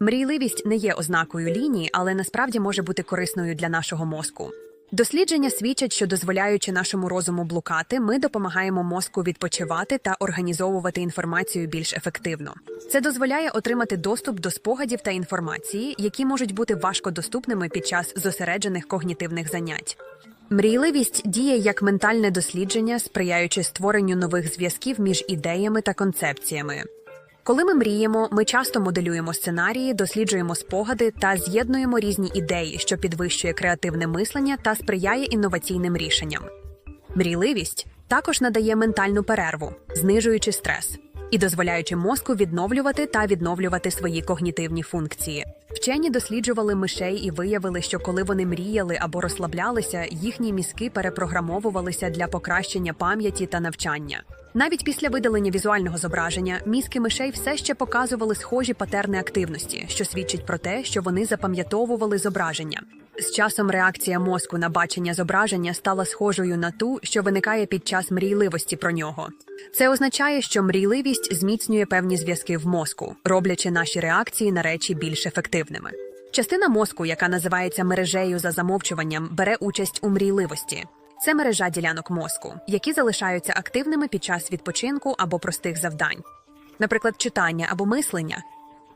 Мрійливість не є ознакою лінії, але насправді може бути корисною для нашого мозку. Дослідження свідчать, що дозволяючи нашому розуму блукати, ми допомагаємо мозку відпочивати та організовувати інформацію більш ефективно. Це дозволяє отримати доступ до спогадів та інформації, які можуть бути важко доступними під час зосереджених когнітивних занять. Мрійливість діє як ментальне дослідження, сприяючи створенню нових зв'язків між ідеями та концепціями. Коли ми мріємо, ми часто моделюємо сценарії, досліджуємо спогади та з'єднуємо різні ідеї, що підвищує креативне мислення та сприяє інноваційним рішенням. Мрійливість також надає ментальну перерву, знижуючи стрес і дозволяючи мозку відновлювати та відновлювати свої когнітивні функції. Вчені досліджували мишей і виявили, що коли вони мріяли або розслаблялися, їхні мізки перепрограмовувалися для покращення пам'яті та навчання. Навіть після видалення візуального зображення мізки мишей все ще показували схожі патерни активності, що свідчить про те, що вони запам'ятовували зображення. З часом реакція мозку на бачення зображення стала схожою на ту, що виникає під час мрійливості про нього. Це означає, що мрійливість зміцнює певні зв'язки в мозку, роблячи наші реакції на речі більш ефективними. Частина мозку, яка називається мережею за замовчуванням, бере участь у мрійливості. Це мережа ділянок мозку, які залишаються активними під час відпочинку або простих завдань, наприклад, читання або мислення.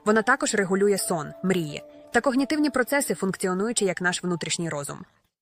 Вона також регулює сон, мрії та когнітивні процеси, функціонуючи як наш внутрішній розум.